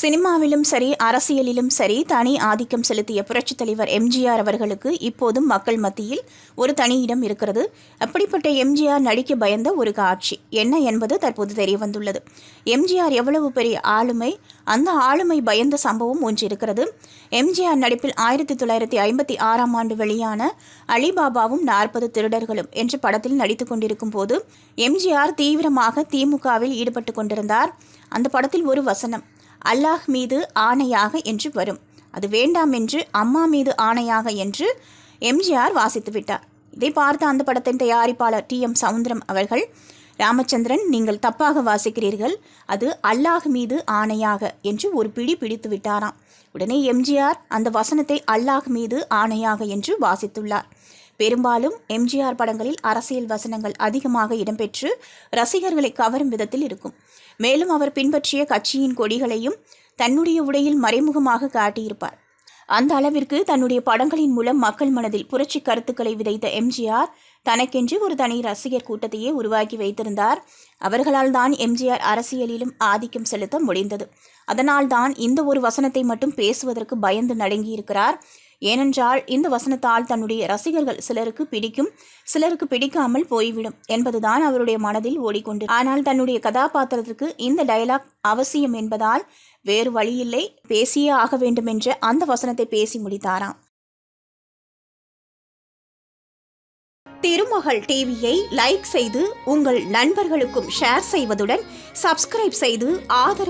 சினிமாவிலும் சரி அரசியலிலும் சரி தனி ஆதிக்கம் செலுத்திய புரட்சித் தலைவர் எம்ஜிஆர் அவர்களுக்கு இப்போதும் மக்கள் மத்தியில் ஒரு தனி இடம் இருக்கிறது. அப்படிப்பட்ட எம்ஜிஆர் நடிக்க பயந்த ஒரு காட்சி என்ன என்பது தற்போது தெரிய வந்துள்ளது. எம்ஜிஆர் எவ்வளவு பெரிய ஆளுமை அந்த ஆளுமை பயந்த சம்பவம் ஒன்று இருக்கிறது. எம்ஜிஆர் நடிப்பில் ஆயிரத்தி தொள்ளாயிரத்தி ஐம்பத்தி ஆறாம் ஆண்டு வெளியான அலிபாபாவும் நாற்பது திருடர்களும் என்ற படத்தில் நடித்துக் கொண்டிருக்கும் போது எம்ஜிஆர் தீவிரமாக திமுகவில் ஈடுபட்டு கொண்டிருந்தார். அந்த படத்தில் ஒரு வசனம் அல்லாஹ் மீது ஆணையாக என்று வரும். அது வேண்டாம் என்று அம்மா மீது ஆணையாக என்று எம்ஜிஆர் வாசித்து விட்டார். இதை பார்த்த அந்த படத்தின் தயாரிப்பாளர் டி. எம். சவுந்தரம் அவர்கள் ராமச்சந்திரன் நீங்கள் தப்பாக வாசிக்கிறீர்கள். அது அல்லாஹ் மீது ஆணையாக என்று ஒரு பிடி பிடித்து விட்டாராம். உடனே எம்ஜிஆர் அந்த வசனத்தை அல்லாஹ் மீது ஆணையாக என்று வாசித்துள்ளார். பெரும்பாலும் எம்ஜிஆர் படங்களில் அரசியல் வசனங்கள் அதிகமாக இடம்பெற்று ரசிகர்களை கவரும் விதத்தில் இருக்கும். மேலும் அவர் பின்பற்றிய கட்சியின் கொடிகளையும் தன்னுடைய உடையில் மறைமுகமாக காட்டியிருப்பார். அந்த அளவிற்கு தன்னுடைய படங்களின் மூலம் மக்கள் மனதில் புரட்சி கருத்துக்களை விதைத்த எம்ஜிஆர் தனக்கென்று ஒரு தனி ரசிகர் கூட்டத்தையே உருவாக்கி வைத்திருந்தார். அவர்களால் தான் எம்ஜிஆர் அரசியலிலும் ஆதிக்கம் செலுத்த முடிந்தது. அதனால் தான் இந்த ஒரு வசனத்தை மட்டும் பேசுவதற்கு பயந்து நடுங்கியிருக்கிறார். ஏனென்றால் இந்த வசனத்தால் தன்னுடைய ரசிகர்கள் சிலருக்கு பிடிக்கும் சிலருக்கு பிடிக்காமல் போய்விடும் என்பதுதான் அவருடைய மனதில் ஓடிக்கொண்டு. ஆனால் தன்னுடைய கதாபாத்திரத்திற்கு இந்த டயலாக் அவசியம் என்பதால் வேறு வழியில்லை பேசியே ஆக வேண்டுமென்ற அந்த வசனத்தை பேசி முடித்தாராம். திருமகள் டிவியை லைக் செய்து உங்கள் நண்பர்களுக்கும் ஷேர் செய்வதுடன் சப்ஸ்கிரைப் செய்து ஆதரவு